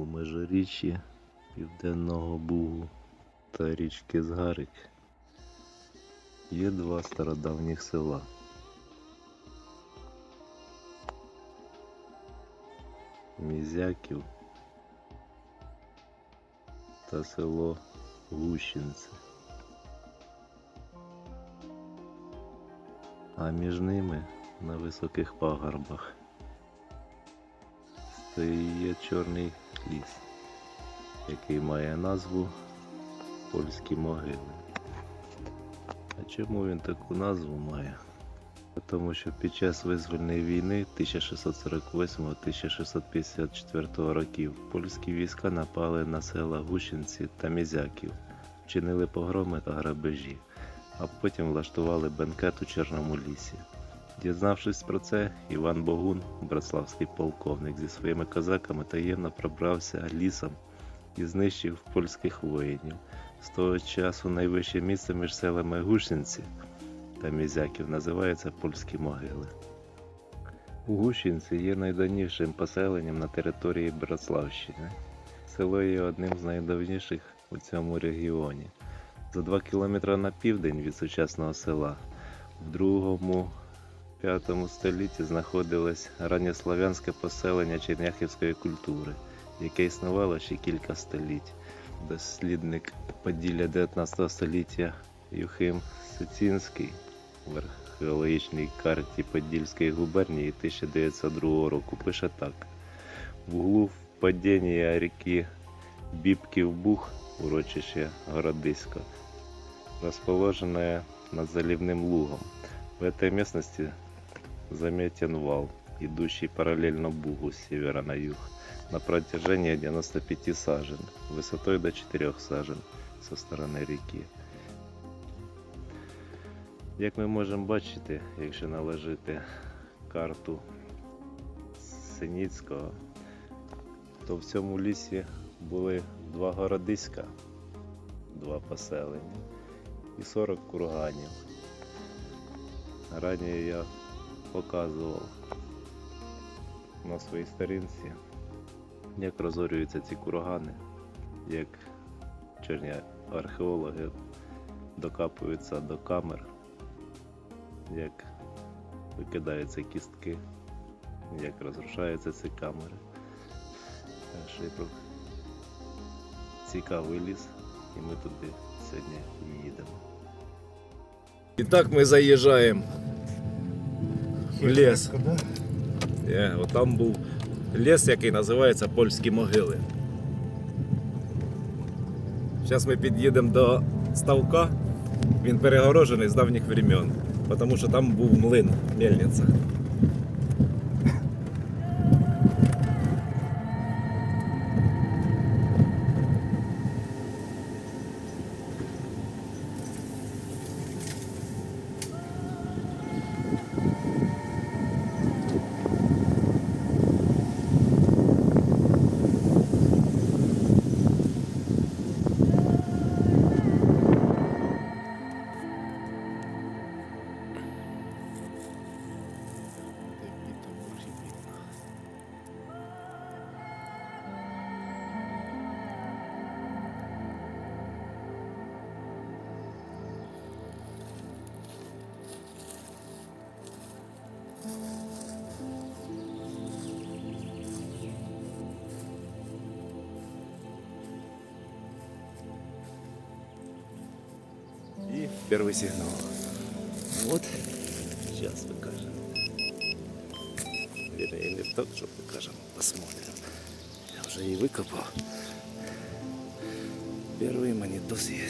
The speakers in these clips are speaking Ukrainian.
у межиріччі Південного Бугу та річки Згарик є два стародавніх села. Мізяків та село Гущинце. А між ними на високих пагорбах стоїть чорний ліс, який має назву Польські могили. А чому він таку назву має? Тому що під час визвольної війни 1648-1654 років польські війська напали на села Гущинці та Мізяків, вчинили погроми та грабежі, а потім влаштували бенкет у Чорному лісі. Дізнавшись про це, Іван Богун, братславський полковник, зі своїми козаками таємно пробрався лісом і знищив польських воїнів. З того часу найвище місце між селами Гущинці та Мізяків називається Польські могили. Гущинці є найдавнішим поселенням на території Братславщини. Село є одним з найдавніших у цьому регіоні. За 2 кілометри на південь від сучасного села в другому 5 столітті знаходилось ранньослав'янське поселення черняхівської культури, яке існувало ще кілька століть. Дослідник Поділля 19 століття Юхим Сицінський в археологічній карті Подільської губернії 1902 року пише так: в углу впадіння ріки Бібків Буг, урочище Городисько, расположенное над заливным лугом. В этой местности заметен вал, идущий параллельно Бугу с севера на юг, на протяжении 95 сажен, высотой до 4 сажен со сторони ріки. Як ми можемо бачити, якщо наложити карту Синіцького, то в цьому лісі були два городиська, два поселення і 40 курганів. Раніше я показував на своїй сторінці, як розорюються ці кургани, як чорні археологи докапуються до камер, як викидаються кістки, як розрушаються ці камери. Так і про цікавий ліс, і ми туди сьогодні їдемо. Итак, мы заезжаем в лес. Е, от там був ліс, який називається Польські могили. Зараз ми під'їдемо до ставка. Він перегорожений з давніх времен, тому що там був млин, мельниця. І перший сигнал. Вот. Сейчас покажем. Вернее, не так, что покажем. Посмотрим. Я вже її викопав. Перший монітос є.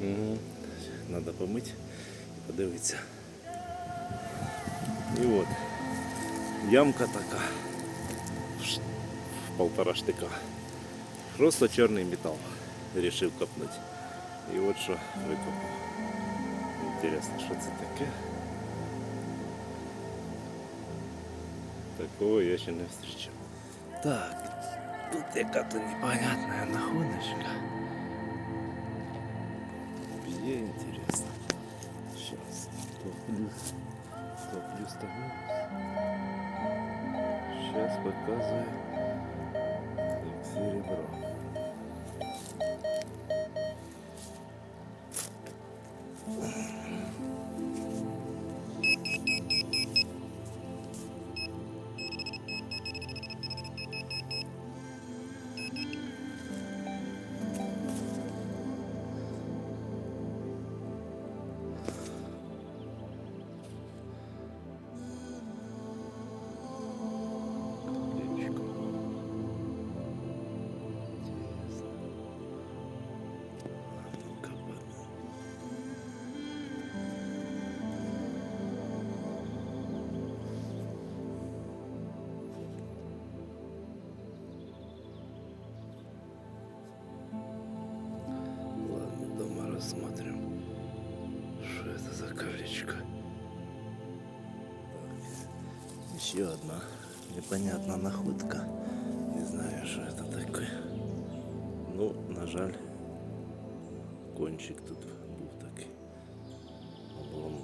Угу. Надо помити і подивитися. І от ямка така в ш- в полтора штика. Просто чорний метал. Рішив копнути. І от що викопав. Інтересно, що це таке? Такого я ще не зустрічав. Так, тут яка-то непонятна находочка. Интересно. Сейчас. То плюс, То плюс, то минус. Сейчас показываю. Как серебро. Так, еще одна непонятная находка. Не знаю, что это такое. Ну, на жаль, кончик тут був такий. Облом.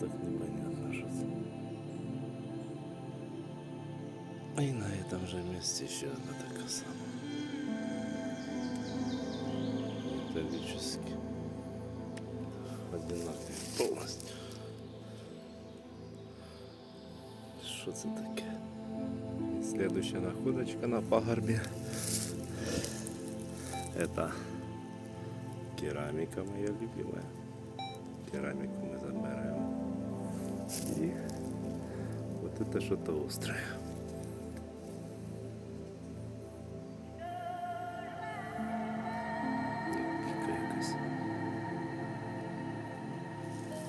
Так непонятно, що це. І на этом же месте еще одна така сама. Металлический. Одинакий полностью. Що це таке? Следующая находочка на пагорбе. Это керамика моя любимая. Керамику мы забираем. И вот это что-то острое.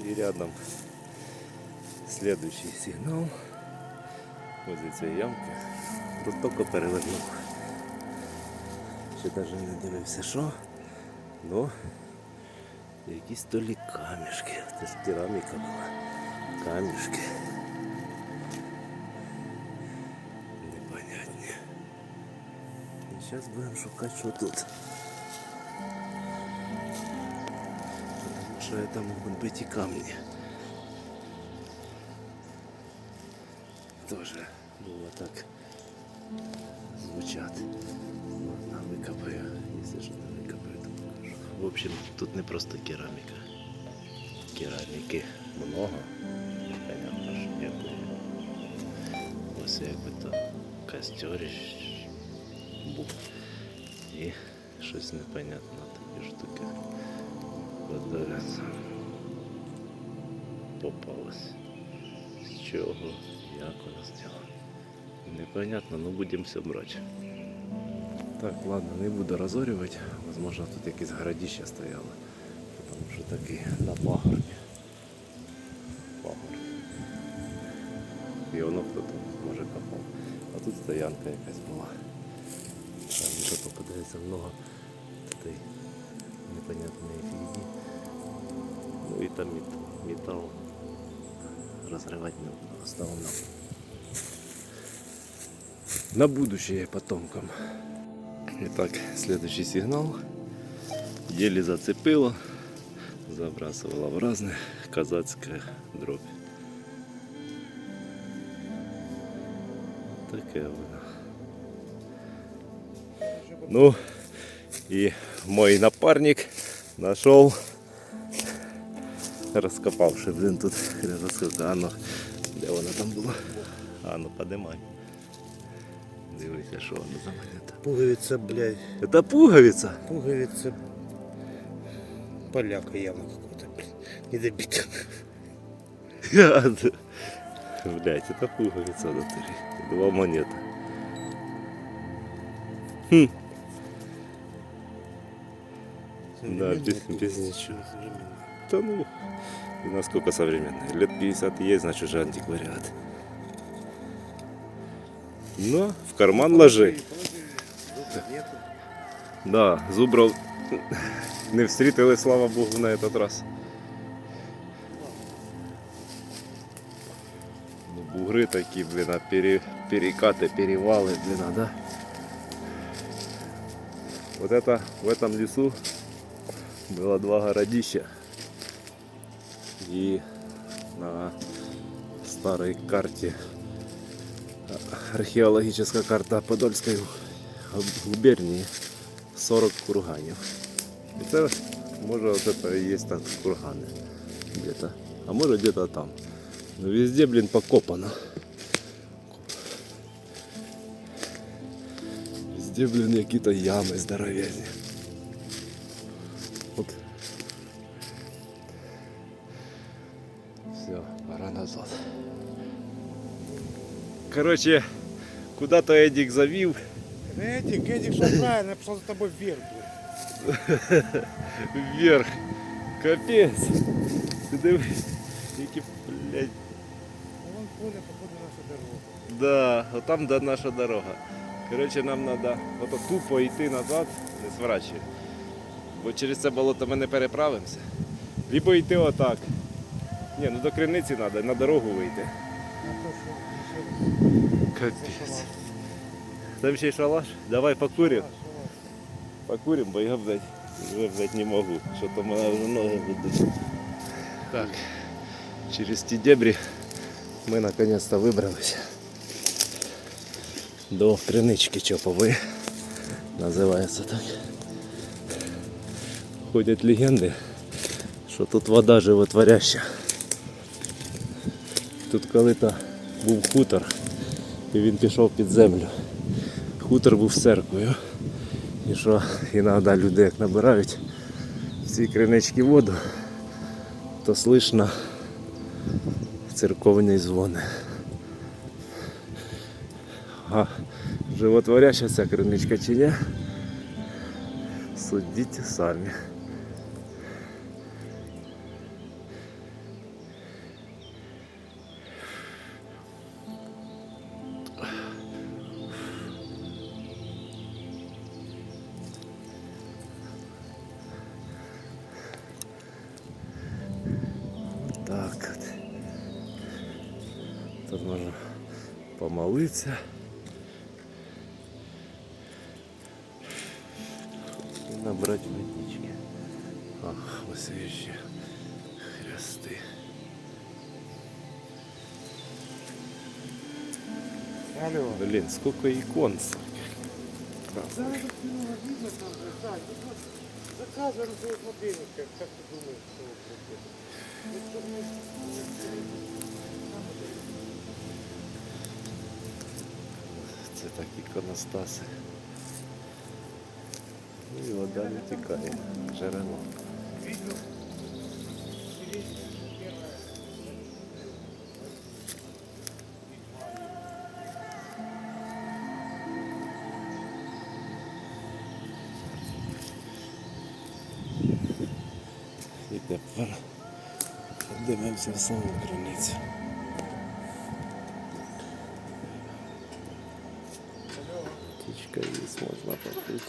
И рядом следующий сигнал. Возле цієї ямки. Тут тільки перевернув. Ще навіть не дивився, що. Ну, якісь то лі камішки. Це ж кераміка була. Камішки. Непонятні. І зараз будемо шукати, що тут. Потому що це можуть бути і камні. Тоже было так звучат. Ладно, выкопаю. Если что не выкопаю, то покажу. В общем, тут не просто керамика. Керамики много. Понятно, що якої. Ось якби то костер був. І щось непонятно такі штуки. Подивляться. Попалось. З чого? Як вона зробила? Непонятно, но будемо все брати. Так, ладно, не буду розорювати. Возможно, тут якісь городища стояло. Тому що такий на пагорбі. Пагорб. І воно хто тут може копав. А тут стоянка якась була. Там попадається много непонятної фігні. І там мет- металл разрывать не буду. На будущее потомкам. Итак, следующий сигнал. Еле зацепило, забрасывала в разные казацкая дробь. Такая вона. Ну, и мой напарник нашел розкопавши, блин, тут розкопка. А ну, де вона там була? А ну подимай. Дивися, що вона за монета. Пуговица, блядь, Це пуговиця. пуговица поляка явно какой-то, блядь, недобитый. Блять, это пуговица натурі. Два монети. Хм. Да, без, без ничего. Да ну, и насколько современный. Лет 50 есть, значит уже антиквариат. Ну, в карман ложи. Да, Зубров не встретили, слава Богу, на этот раз. Ну, бугри такі, блін, а пере, перекати, перевали, блін, а, да? Вот это в этом лесу Было два городища. И на старой карте, а, археологическая карта Подольской губернии 40 курганів. І це може от це і є так кургани где-то. А може где-то там. Ну везде, блин, покопано. Везде, блин, какие-то ямы здоровезні. Короче, куда-то Эдик завів. Эдик, Эдик, что правильно, я пошел за тобой вверх. блядь. вверх. Капець. Ти дивись, які, блядь, А вон поле, походу, наша дорога. Да, от там де наша дорога. Коротше, нам треба ото тупо йти назад, не зворачуй. Бо через це болото ми не переправимося. Либо йти отак. Ні, ну до криниці треба, на дорогу вийти. А то, что еще Капець. Там ще й шалаш. Давай покуримо. Покурим, бо я, блядь, вже, блядь, не можу. Що то мене вже ноги будуть. Так, через ті дебрі ми наконец-то вибралися до кринички Чопової. Називається так. Ходять легенди, що тут вода животворяща. Тут коли-то був хутор, і він пішов під землю. Хутор був церквою. І що іноді люди як набирають в ці кринички воду, то слышно церковні дзвони. А животворяща ця криничка чи ні? Судіть самі. помолитися. І набрати водички. Ах, ось є ще хрести. Алло. Блін, сколько ікон. Да, тут много видно там, же, да, тут вот заказываем свой мобильник, как, как ты думаешь, что Це так іконостаси. Ну і вода не тікає. Джерело. І тепер дивимося в саму криницю. Птичка є, можна попити.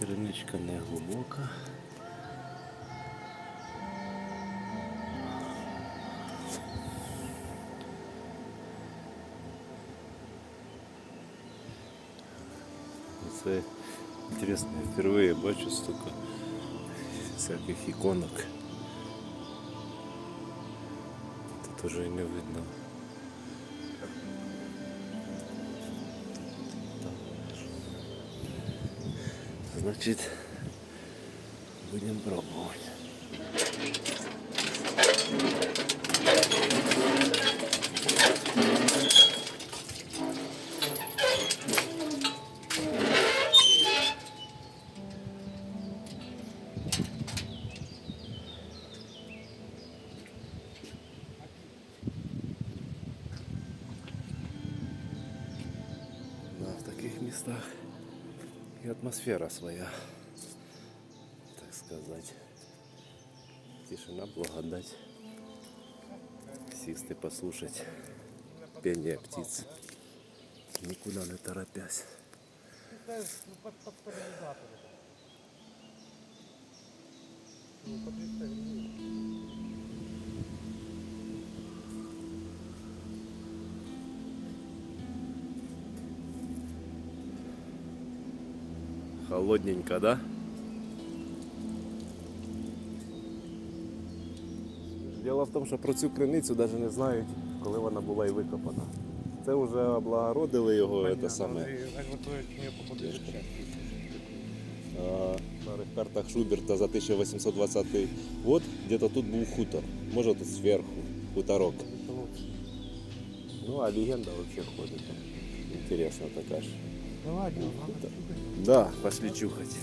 Криничка не глибока. Це інтересно, я впервые бачу столько всяких иконок. Тут уже и не видно. Значит, будем пробовать. Атмосфера своя, так сказать. Тишина, благодать. Сісти послушать пение птиц, никуда не торопясь. Ну, под, Холодненько, да? Діло в тому, що про цю криницю навіть не знають, коли вона була і викопана. Це вже облагородили його, це саме. не попадеш. А, на картах Шуберта за 1820 год где-то тут був хутор. Може тут зверху, хуторок. Ну, а легенда вообще ходит. Интересно така ж. Ну ладно. Да, пошли чухать.